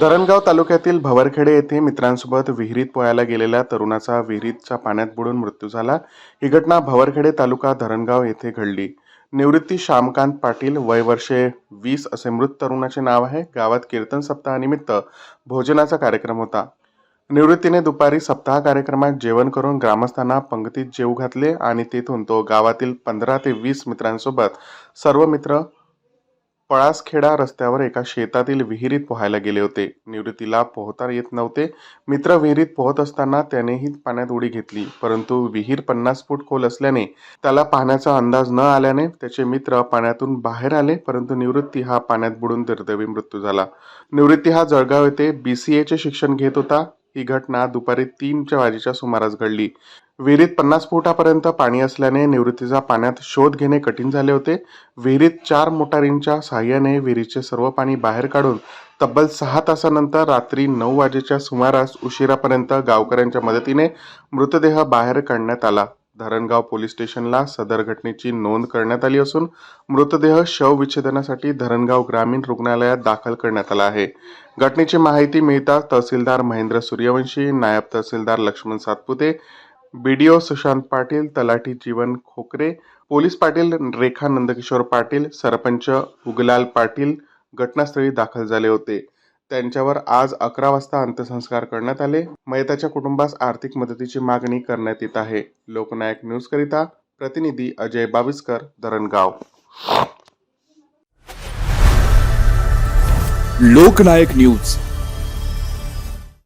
धरणगाव तालुक्यातील भवरखेडे येथे मित्रांसोबत विहिरीत पोहायला गेलेल्या तरुणाचा विहिरीच्या पाण्यात बुडून मृत्यू झाला. ही घटना भवरखेडे तालुका धरणगाव येथे घडली. निवृत्ती श्यामकांत पाटील वय वर्षे वीस असे मृत तरुणाचे नाव आहे. गावात कीर्तन सप्ताहानिमित्त भोजनाचा कार्यक्रम होता. निवृत्तीने दुपारी सप्ताह कार्यक्रमात जेवण करून ग्रामस्थांना पंगतीत जेव घातले आणि तेथून तो गावातील पंधरा ते वीस मित्रांसोबत सर्व मित्र पळासखेडा रस्त्यावर एका शेतातील विहिरीत पोहायला गेले होते. निवृत्तीला पोहता येत नव्हते. मित्र विहिरीत पोहत असताना त्यानेही पाण्यात उडी घेतली. परंतु विहीर पन्नास फूट खोल असल्याने त्याला पाण्याचा अंदाज न आल्याने त्याचे मित्र पाण्यातून बाहेर आले परंतु निवृत्ती हा पाण्यात बुडून दुर्दैवी मृत्यू झाला. निवृत्ती हा जळगाव येथे बी सी एचे शिक्षण घेत होता. ही घटना दुपारी तीनच्या वाजेच्या सुमारास घडली. विहिरीत पन्नास फुटापर्यंत पाणी असल्याने निवृत्तीचा पाण्यात शोध घेणे कठीण झाले होते. विहिरीत चार मोटारींच्या साहाय्याने विहिरीचे सर्व पाणी बाहेर काढून तब्बल सहा तासानंतर रात्री नऊ वाजेच्या सुमारास उशिरापर्यंत गावकऱ्यांच्या मदतीने मृतदेह बाहेर काढण्यात आला. धरणगाव पोलीस स्टेशनला सदर घटनेची नोंद करण्यात आली असून मृतदेह शवविच्छेदनासाठी धरणगाव ग्रामीण रुग्णालयात दाखल करण्यात आला आहे. घटनेची माहिती मिळताच तहसीलदार महेंद्र सूर्यवंशी नायब तहसीलदार लक्ष्मण सातपुते बीडीओ सुशांत पाटील तलाठी जीवन खोकरे पोलीस पाटील रेखा नंदकिशोर पाटील सरपंच उगलाल पाटील घटनास्थळी दाखल झाले होते. त्यांच्यावर आज अकरा वाजता अंत्यसंस्कार करण्यात आले. मयताच्या कुटुंबास आर्थिक मदतीची मागणी करण्यात येत आहे. लोकनायक न्यूज करिता प्रतिनिधी अजय बाविस्कर धरणगाव. लोकनायक न्यूज.